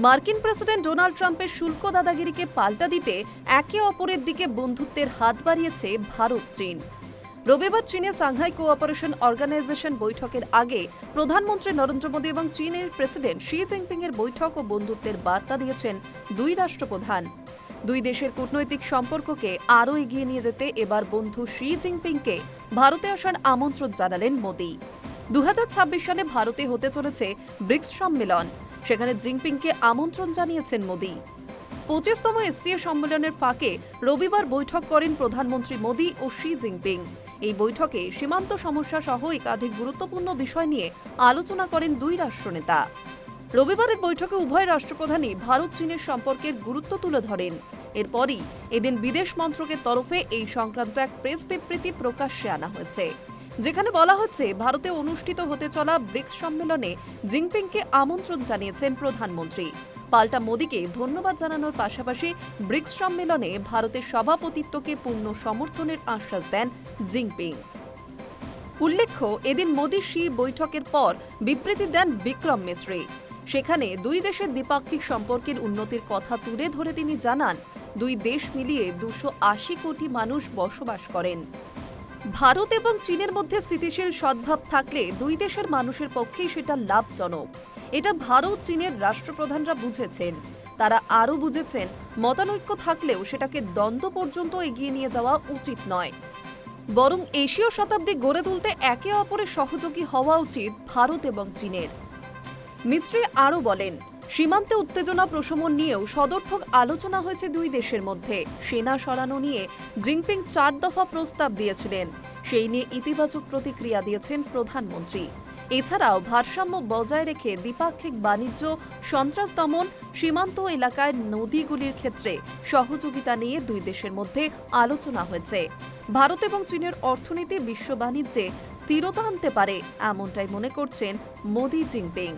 মার্কিন president Donald ট্রাম্পের শুল্ক দাদাগিরিকে পাল্টা দিতে একে অপরের দিকে বন্ধুত্বের হাত বাড়িয়েছে ভারত, চীন। রবিবার চীনে সাংহাই কোঅপারেশন অর্গানাইজেশন বৈঠকের আগে প্রধানমন্ত্রী নরেন্দ্র মোদী এবং চীনের প্রেসিডেন্ট শি জিনপিং এর বৈঠক ও বন্ধুত্বের বার্তা দিয়েছেন দুই রাষ্ট্রপ্রধান। দুই দেশের কূটনৈতিক সম্পর্ককে আরও এগিয়ে নিয়ে যেতে এবার বন্ধু শি জিনপিংকে ভারতে আসার আমন্ত্রণ জানালেন মোদী। দু হাজার ছাব্বিশ সালে ভারতে হতে চলেছে ব্রিক্স সম্মেলন। সেখানে জিনপিংকে আমন্ত্রণ জানিয়েছেন মোদী। পঁচিশতম এসসিএ সম্মেলনের ফাঁকে রবিবার বৈঠক করেন প্রধানমন্ত্রী মোদী ও শি জিনপিং। এই বৈঠকে সীমান্ত সমস্যা সহ একাধিক গুরুত্বপূর্ণ বিষয় নিয়ে আলোচনা করেন দুই রাষ্ট্রনেতা। রবিবারের বৈঠকে উভয় রাষ্ট্রপ্রধানই ভারত চীনের সম্পর্কের গুরুত্ব তুলে ধরেন। এরপরই এদিন বিদেশ মন্ত্রকের তরফে এই সংক্রান্ত এক প্রেস বিবৃতি প্রকাশ্যে আনা হয়েছে। যেখানে বলা হচ্ছে, ভারতে অনুষ্ঠিত হতে চলা ব্রিক্স সম্মেলনে জিনপিংকে আমন্ত্রণ জানিয়েছেন প্রধানমন্ত্রী। পাল্টা মোদীকে ধন্যবাদ জানানোর পাশাপাশি ব্রিক্স সম্মেলনে ভারতের সভাপতিত্বকে পূর্ণ সমর্থনের আশ্বাস দেন জিনপিং। উল্লেখ্য, এদিন মোদী শি বৈঠকের পর বিবৃতি দেন বিক্রম মিশ্রি সেখানে দুই দেশের দ্বিপাক্ষিক সম্পর্কের উন্নতির কথা তুলে ধরে তিনি জানান, দুই দেশ মিলিয়ে দুশো কোটি মানুষ বসবাস করেন। ভারত এবং চীনের মধ্যে স্থিতিশীল সদ্ভাব থাকলে দুই দেশের মানুষের পক্ষেই সেটা লাভজনক। এটা ভারত, চীনের রাষ্ট্রপ্রধানরা বুঝেছেন। তারা আরও বুঝেছেন, মতানৈক্য থাকলেও সেটাকে দ্বন্দ্ব পর্যন্ত এগিয়ে নিয়ে যাওয়া উচিত নয়। বরং এশীয় শতাব্দী গড়ে তুলতে একে অপরের সহযোগী হওয়া উচিত ভারত এবং চীনের। মিস্ত্রি আরও বলেন সীমান্তে উত্তেজনা প্রশমন নিয়েও সদর্থক আলোচনা হয়েছে দুই দেশের মধ্যে। সেনা সরানো নিয়ে জিনপিং চার দফা প্রস্তাব দিয়েছিলেন। সেই নিয়ে ইতিবাচক প্রতিক্রিয়া দিয়েছেন প্রধানমন্ত্রী। এছাড়াও ভারসাম্য বজায় রেখে দ্বিপাক্ষিক বাণিজ্য, সন্ত্রাস দমন, সীমান্ত এলাকায় নদীগুলির ক্ষেত্রে সহযোগিতা নিয়ে দুই দেশের মধ্যে আলোচনা হয়েছে। ভারত এবং চীনের অর্থনীতি, বিশ্ব বাণিজ্যে স্থিরতা আনতে পারে, এমনটাই মনে করছেন Modi Jinping.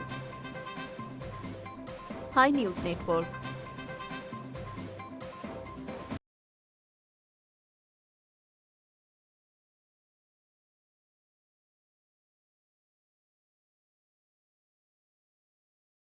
Hi News Network.